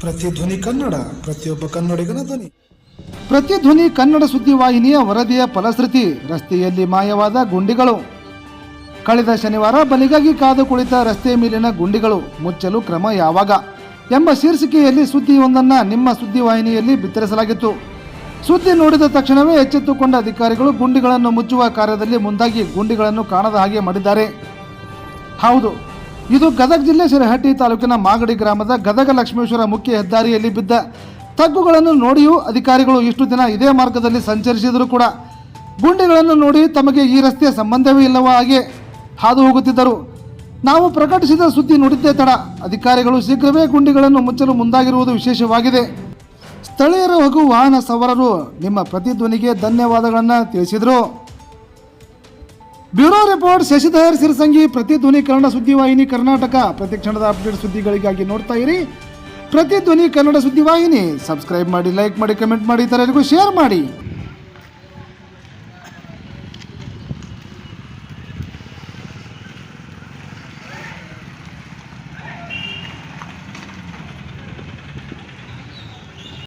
ಪ್ರತಿಧ್ವನಿ ಕನ್ನಡ, ಪ್ರತಿಯೊಬ್ಬ ಕನ್ನಡಿಗನ ಧ್ವನಿ. ಪ್ರತಿಧ್ವನಿ ಕನ್ನಡ ಸುದ್ದಿವಾಹಿನಿಯ ವರದಿಯ ಫಲಶ್ರುತಿ, ರಸ್ತೆಯಲ್ಲಿ ಮಾಯವಾದ ಗುಂಡಿಗಳು. ಕಳೆದ ಶನಿವಾರ ಬಲಿಗಾಗಿ ಕಾದು ಕುಳಿತ ರಸ್ತೆಯ ಮೇಲಿನ ಗುಂಡಿಗಳು, ಮುಚ್ಚಲು ಕ್ರಮ ಯಾವಾಗ? ಎಂಬ ಶೀರ್ಷಿಕೆಯಲ್ಲಿ ಸುದ್ದಿಯೊಂದನ್ನು ನಿಮ್ಮ ಸುದ್ದಿವಾಹಿನಿಯಲ್ಲಿ ಬಿತ್ತರಿಸಲಾಗಿತ್ತು. ಸುದ್ದಿ ನೋಡಿದ ತಕ್ಷಣವೇ ಎಚ್ಚೆತ್ತುಕೊಂಡ ಅಧಿಕಾರಿಗಳು ಗುಂಡಿಗಳನ್ನು ಮುಚ್ಚುವ ಕಾರ್ಯದಲ್ಲಿ ಮುಂದಾಗಿ ಗುಂಡಿಗಳನ್ನು ಕಾಣದ ಹಾಗೆ ಮಾಡಿದ್ದಾರೆ. ಹೌದು ಇದು ಗದಗ ಜಿಲ್ಲೆ ಸಿರಹಟ್ಟಿ ತಾಲೂಕಿನ ಮಾಗಡಿ ಗ್ರಾಮದ ಗದಗ ಲಕ್ಷ್ಮೇಶ್ವರ ಮುಖ್ಯ ಹೆದ್ದಾರಿಯಲ್ಲಿ ಬಿದ್ದ ತಗ್ಗುಗಳನ್ನು ನೋಡಿಯೂ ಅಧಿಕಾರಿಗಳು ಇಷ್ಟು ದಿನ ಇದೇ ಮಾರ್ಗದಲ್ಲಿ ಸಂಚರಿಸಿದರೂ ಕೂಡ ಗುಂಡಿಗಳನ್ನು ನೋಡಿ ತಮಗೆ ಈ ರಸ್ತೆಯ ಸಂಬಂಧವೇ ಇಲ್ಲವ ಹಾಗೆ ಹಾದು ಹೋಗುತ್ತಿದ್ದರು. ನಾವು ಪ್ರಕಟಿಸಿದ ಸುದ್ದಿ ನುಡಿದ್ದೇ ತಡ. ಅಧಿಕಾರಿಗಳು ಶೀಘ್ರವೇ ಗುಂಡಿಗಳನ್ನು ಮುಚ್ಚಲು ಮುಂದಾಗಿರುವುದು ವಿಶೇಷವಾಗಿದೆ. ಸ್ಥಳೀಯರು ಹಾಗೂ ವಾಹನ ಸವಾರರು ನಿಮ್ಮ ಪ್ರತಿಧ್ವನಿಗೆ ಧನ್ಯವಾದಗಳನ್ನು ತಿಳಿಸಿದರು. ಬ್ಯೂರೋ ರಿಪೋರ್ಟ್ ಶಶಿಧರ್ ಸಿರಸಂಗಿ ಪ್ರತಿಧ್ವನಿ ಕನ್ನಡ ಸುದ್ದಿವಾಹಿನಿ ಕರ್ನಾಟಕ. ಪ್ರತಿ ಕ್ಷಣದ ಅಪ್ಡೇಟ್ ಸುದ್ದಿಗಳಿಗಾಗಿ ನೋಡ್ತಾ ಇರಿ. ಪ್ರತಿಧ್ವನಿ ಕನ್ನಡ ಸುದ್ದಿವಾಹಿನಿ. ಸಬ್ಸ್ಕ್ರೈಬ್ ಮಾಡಿ, ಲೈಕ್ ಮಾಡಿ, ಕಮೆಂಟ್ ಮಾಡಿ, ಇತರರಿಗೂ ಶೇರ್ ಮಾಡಿ.